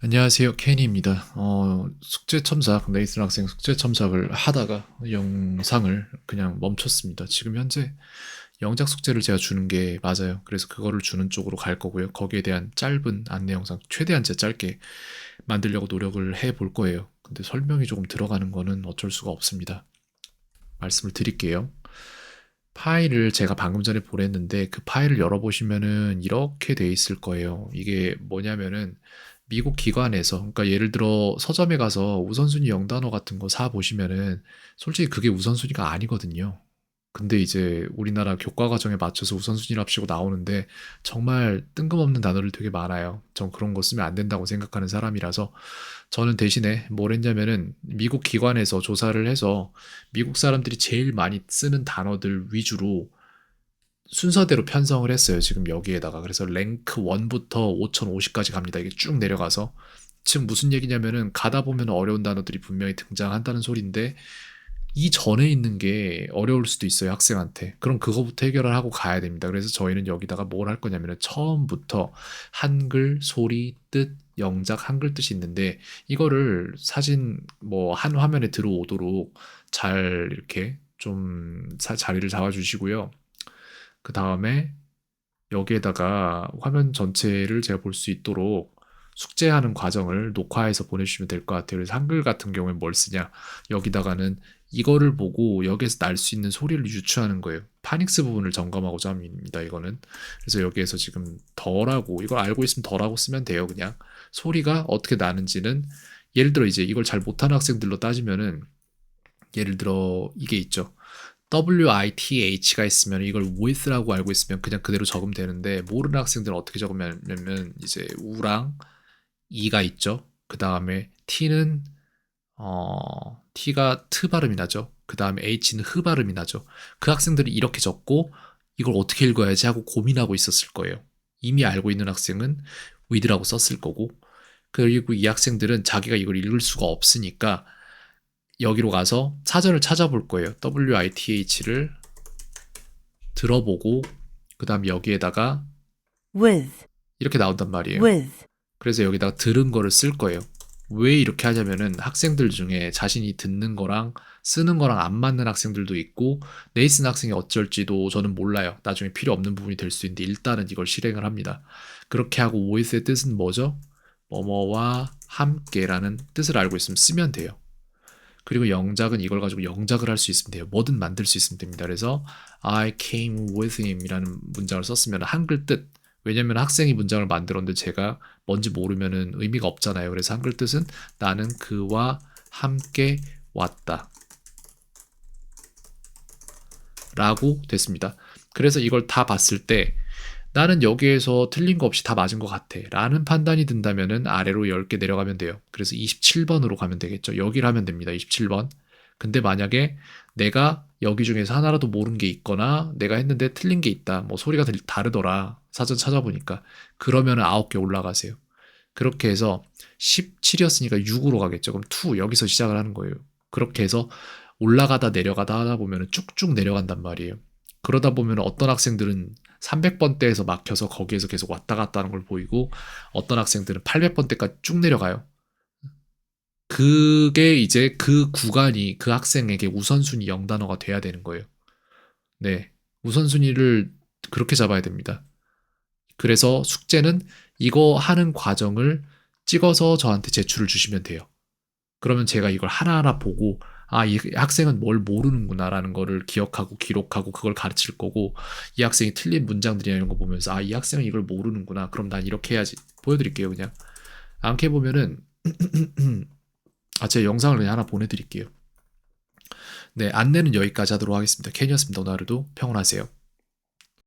안녕하세요. 케니입니다. 어, 숙제 첨삭, 네이슨 학생 숙제 첨삭을 하다가 영상을 그냥 멈췄습니다. 지금 현재 영작 숙제를 제가 주는 게 맞아요. 그래서 그거를 주는 쪽으로 갈 거고요. 거기에 대한 짧은 안내 영상, 최대한 제 짧게 만들려고 노력을 해 볼 거예요. 근데 설명이 조금 들어가는 거는 어쩔 수가 없습니다. 말씀을 드릴게요. 파일을 제가 방금 전에 보냈는데 그 파일을 열어보시면은 이렇게 돼 있을 거예요. 이게 뭐냐면은 미국 기관에서 그러니까 예를 들어 서점에 가서 우선순위 영단어 같은 거 사 보시면은 솔직히 그게 우선순위가 아니거든요. 근데 이제 우리나라 교과 과정에 맞춰서 우선순위랍시고 나오는데 정말 뜬금없는 단어를 되게 많아요. 전 그런 거 쓰면 안 된다고 생각하는 사람이라서 저는 대신에 뭘 했냐면은 미국 기관에서 조사를 해서 미국 사람들이 제일 많이 쓰는 단어들 위주로 순서대로 편성을 했어요. 지금 여기에다가. 그래서 랭크 1부터 5050까지 갑니다. 이게 쭉 내려가서. 지금 무슨 얘기냐면은 가다 보면 어려운 단어들이 분명히 등장한다는 소리인데 이 전에 있는 게 어려울 수도 있어요, 학생한테. 그럼 그거부터 해결을 하고 가야 됩니다. 그래서 저희는 여기다가 뭘 할 거냐면은 처음부터 한글, 소리, 뜻, 영작, 한글 뜻이 있는데 이거를 사진 뭐 한 화면에 들어오도록 잘 이렇게 좀 사- 자리를 잡아주시고요. 그 다음에 여기에다가 화면 전체를 제가 볼 수 있도록 숙제하는 과정을 녹화해서 보내주시면 될 것 같아요. 그래서 한글 같은 경우에 뭘 쓰냐? 여기다가는 이거를 보고 여기에서 날 수 있는 소리를 유추하는 거예요. 파닉스 부분을 점검하고자 합니다. 이거는. 그래서 여기에서 지금 덜하고 이걸 알고 있으면 덜하고 쓰면 돼요. 그냥 소리가 어떻게 나는지는 예를 들어 이제 이걸 잘 못하는 학생들로 따지면은 예를 들어 이게 있죠. WITH가 있으면 이걸 with라고 알고 있으면 그냥 그대로 적으면 되는데 모르는 학생들은 어떻게 적으냐면 이제 우랑 E가 있죠. 그 다음에 T는 어 T가 트 발음이 나죠. 그 다음에 H는 흐 발음이 나죠. 그 학생들이 이렇게 적고 이걸 어떻게 읽어야지 하고 고민하고 있었을 거예요. 이미 알고 있는 학생은 with라고 썼을 거고 그리고 이 학생들은 자기가 이걸 읽을 수가 없으니까 여기로 가서 사전을 찾아볼 거예요. WITH를 들어보고 그 다음 여기에다가 with, 이렇게 나온단 말이에요. with, 그래서 여기다가 들은 거를 쓸 거예요. 왜 이렇게 하냐면은 학생들 중에 자신이 듣는 거랑 쓰는 거랑 안 맞는 학생들도 있고 네이슨 학생이 어쩔지도 저는 몰라요. 나중에 필요 없는 부분이 될 수 있는데 일단은 이걸 실행을 합니다. 그렇게 하고 with의 뜻은 뭐죠? 뭐뭐와 함께라는 뜻을 알고 있으면 쓰면 돼요. 그리고 영작은 이걸 가지고 영작을 할 수 있으면 돼요. 뭐든 만들 수 있으면 됩니다. 그래서 I came with him이라는 문장을 썼으면 한글 뜻. 왜냐면 학생이 문장을 만들었는데 제가 뭔지 모르면은 의미가 없잖아요. 그래서 한글 뜻은 나는 그와 함께 왔다. 라고 됐습니다. 그래서 이걸 다 봤을 때 나는 여기에서 틀린 거 없이 다 맞은 것 같아. 라는 판단이 든다면은 아래로 10개 내려가면 돼요. 그래서 27번으로 가면 되겠죠. 여기를 하면 됩니다. 27번. 근데 만약에 내가 여기 중에서 하나라도 모르는 게 있거나 내가 했는데 틀린 게 있다. 뭐 소리가 들- 다르더라. 사전 찾아보니까. 그러면은 9개 올라가세요. 그렇게 해서 17이었으니까 6으로 가겠죠. 그럼 2 여기서 시작을 하는 거예요. 그렇게 해서 올라가다 내려가다 하다 보면 쭉쭉 내려간단 말이에요. 그러다 보면 어떤 학생들은 300번대에서 막혀서 거기에서 계속 왔다 갔다 하는 걸 보이고 어떤 학생들은 800번대까지 쭉 내려가요. 그게 이제 그 구간이 그 학생에게 우선순위 0단어가 돼야 되는 거예요. 네. 우선순위를 그렇게 잡아야 됩니다. 그래서 숙제는 이거 하는 과정을 찍어서 저한테 제출을 주시면 돼요. 그러면 제가 이걸 하나하나 보고 아, 이 학생은 뭘 모르는구나라는 거를 기억하고 기록하고 그걸 가르칠 거고 이 학생이 틀린 문장들이나 이런 거 보면서 아, 이 학생은 이걸 모르는구나. 그럼 난 이렇게 해야지. 보여드릴게요, 그냥. 안케 보면은 아, 제 영상을 그냥 하나 보내드릴게요. 네, 안내는 여기까지 하도록 하겠습니다. 캔이었습니다. 오늘 하루도 평온하세요.